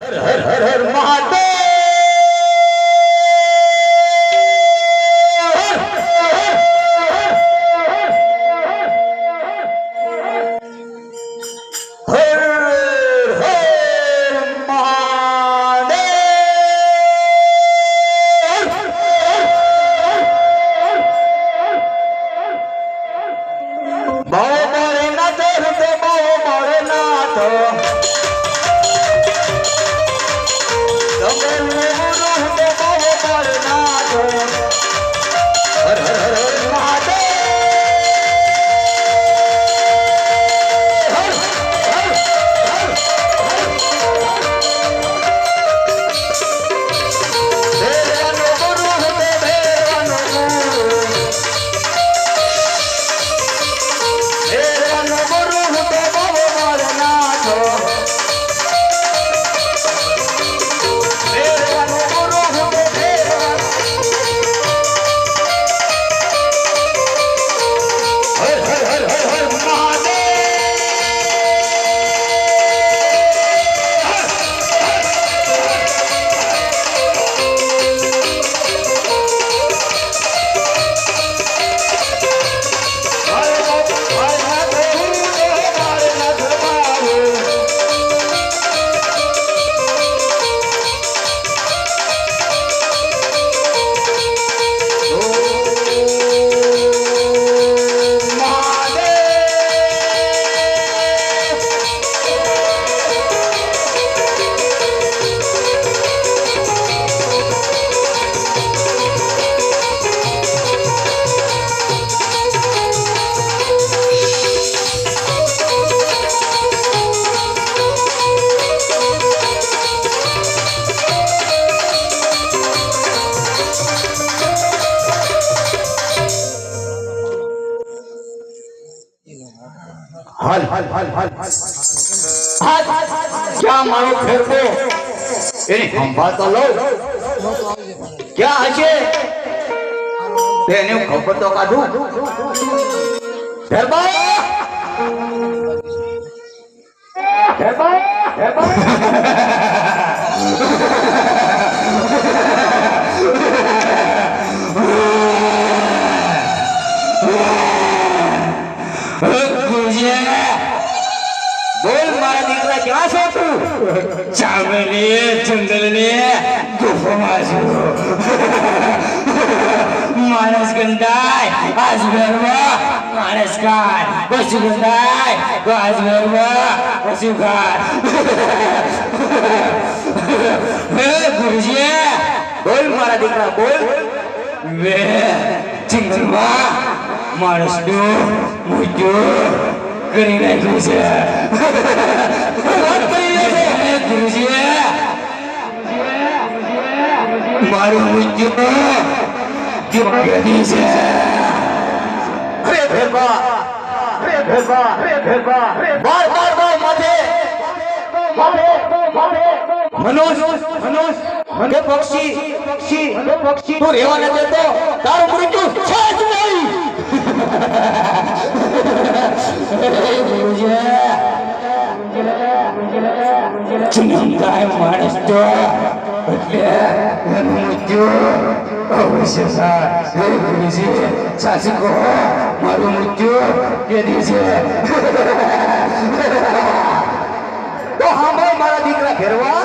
હર હર હર હર મહાદેવ! હાલ. ક્યાં મારો ફેરવો એની સંભાળતા લો ક્યાં હશે? તેને ખબર તો કાઢું. ફેરબા ફેરબા ફેરબા બોલ મારા દીકરા ક્યાં છો તું ચામલી જંગલની ગુફામાં છું માણસ ગંધાય આજમેરમાં માણસ ખાય પશુ ગંધાય તો આજમેરમાં પશુ ખાય હે ગુરુજી બોલ મારા દીકરા બોલ વે જંગલમાં માણસનું મૃત્યુ કરી નાખ્યું છે વાત કરી રહ્યો છે. મારું મૃત્યુ દીપકની છે. અરે ફેરબા અરે ફેરબા અરે ફેરબા બાર બાર બાર માથે. મનોજ મનોજ. મને પક્ષી. પક્ષી. મને પક્ષી. તું રહેવા ન દેતો. તારું મૃત્યુ છે જ નહીં. મારું મૃત્યુ દિવસે તો હા મારા દીકરા ફેરવા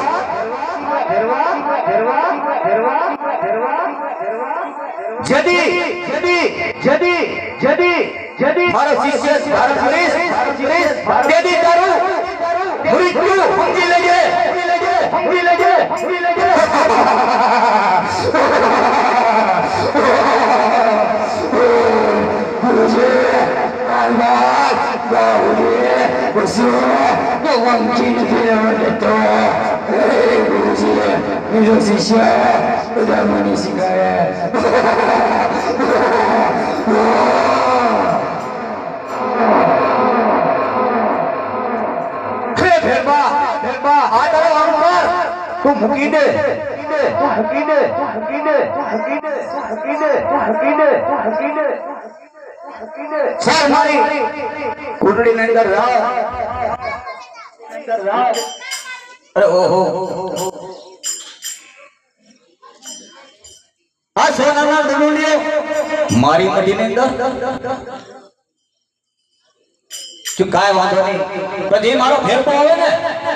ફેરવા ફેરવા ફેરવા ફેરવા? જદી જદી જદી જદી. હરીશ હરીશ જદી તારું મૃત્યુ સમજી લેજે સમજી લેજે સમજી લેજે આલબાદ બાહુલી પશુ વંકી નથી રહેવા દેતો હે ગુરુજી બીજો શિષ્ય બધા મને શીખવાડે તું મૂકી દે. તું મૂકી દે. તું મૂકી દે. તું મૂકી દે. તું મૂકી દે. તું મૂકી દે. તું મૂકી દે. સર મારી. અંદર રાહ અંદર રાહ અરે ઓહો. આ સોનાના દડુલીએ મારી મટીની અંદર? જો કાંઈ વાંધો નહીં. કદી મારો ફેરફો આવે ને?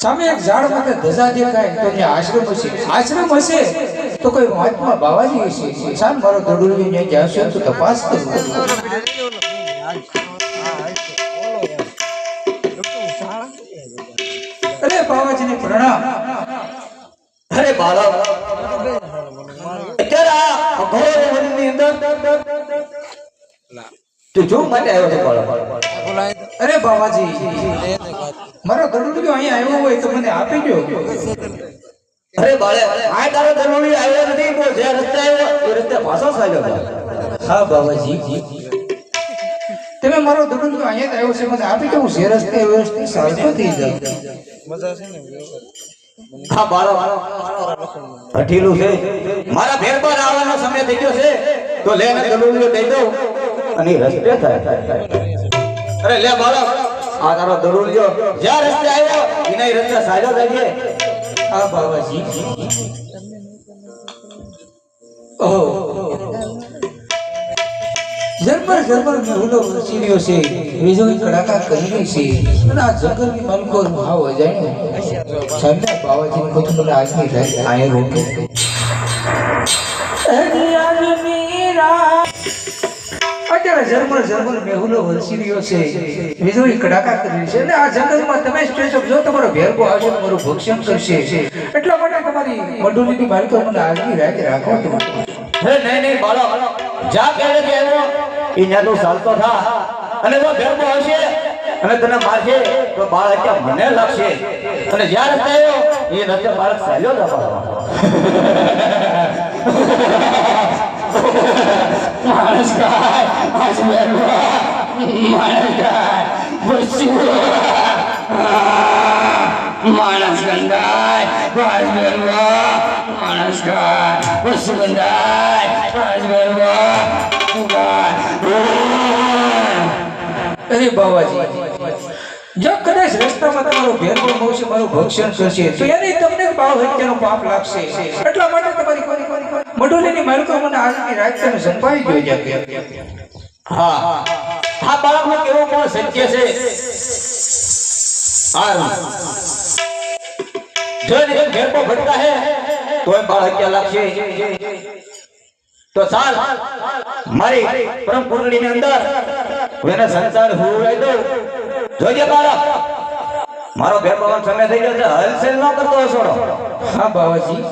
સામે એક ઝાડ માટે ધજા દેખાય, તો ત્યાં આશ્રમ હશે. આશ્રમ હશે તો કોઈ મહાત્મા બાવાજી હશે. સામ મારો દડુલી ને જાશો તો તપાસ કરું. અરે બાવાજીને પ્રણામ. અરે બાલા. અત્યારે આ અઘોરની અંદર તું જો માટે આવ્યો છે બાળક અરે બાબાજી મારો દડુલિયો અહીંયા આવ્યો હોય તો મને આપી દો અરે બાળે આ તારો દરોડી આવ્યો નથી તો જે રસ્તે આવ્યો એ રસ્તે પાછો ચાલ્યો હા બાબાજી તમે મારો દડુલિયો અહીંયા આવ્યો છે મને આપી દો હું જે રસ્તે એ રસ્તે ચાલતો થઈ જાઉં. હા બાળો. અઠીલું છે. મારા ફેરફાર આવવાનો સમય થઈ ગયો છે. તો લે ને દરોડીઓ દઈ દઉં. અને રસ્તે થાય. અરે લે બાળક આ તારો દરોડીઓ જ્યાં રસ્તે આવ્યો વિનય રસ્તે સાજો જઈએ આ બાબાજી. ઓહો. જરબર જરબર મેહુલો વરસીર્યો છે. વીજળી કડાકા કરી રહી છે. અને આ જંગલની માલિકો ભાવ અજાણ્યો. સામે બાવાજી કહું મને આજની રાત આયે રોકે. અત્યારે ઝરમર ઝરમર મેહુલો વરસી રહ્યો છે. વીજળી કડાકા કરી છે. અને આ જંગલમાં તમે સ્ટેશન જો તમારો ભેરગો આવશે તમારું મારું ભક્ષણ કરશે. એટલા માટે તમારી મંડળીની બાળકો મને આજની રાત રાખો તમારે હે, નહીં નહીં બાળક જા પહેલે કે આવ્યો ઇન્યા તો ચાલતો થા. અને જો ભેરગો આવશે અને તને મારશે, તો બાળક કે મને લાગશે. અને જ્યારે થયો એ રસ્તે બાળક ચાલ્યો જ માણસ આજ મેરવા માણસ ગાય પશુ ગંધાય આજ મેરવા અરે બાબાજી. જો કદાચ રસ્તામાં તમારો ભેરકો મળશે મારું ભક્ષણ કરશે, તો એને તમને ભાવ હત્યાનો પાપ લાગશે. એટલા માટે તમારી મડોલીની માલિકો મને આજની રાત તમે સંભાળી જોઈ જાય હા. હા બાળકનું કેવું પણ સત્ય છે. હા જો નિકલ ઘેર હે, તોય બાળક ક્યાં લાગશે? તો ચાલ, મારી પરમ કુંડળીની અંદર એને સંસાર હુરાઈ દઉં. જોજે બાળક. મારો ઘેર સમય થઈ ગયો છે, હલચલ ન કરતો હશો. હા, બાવાજી.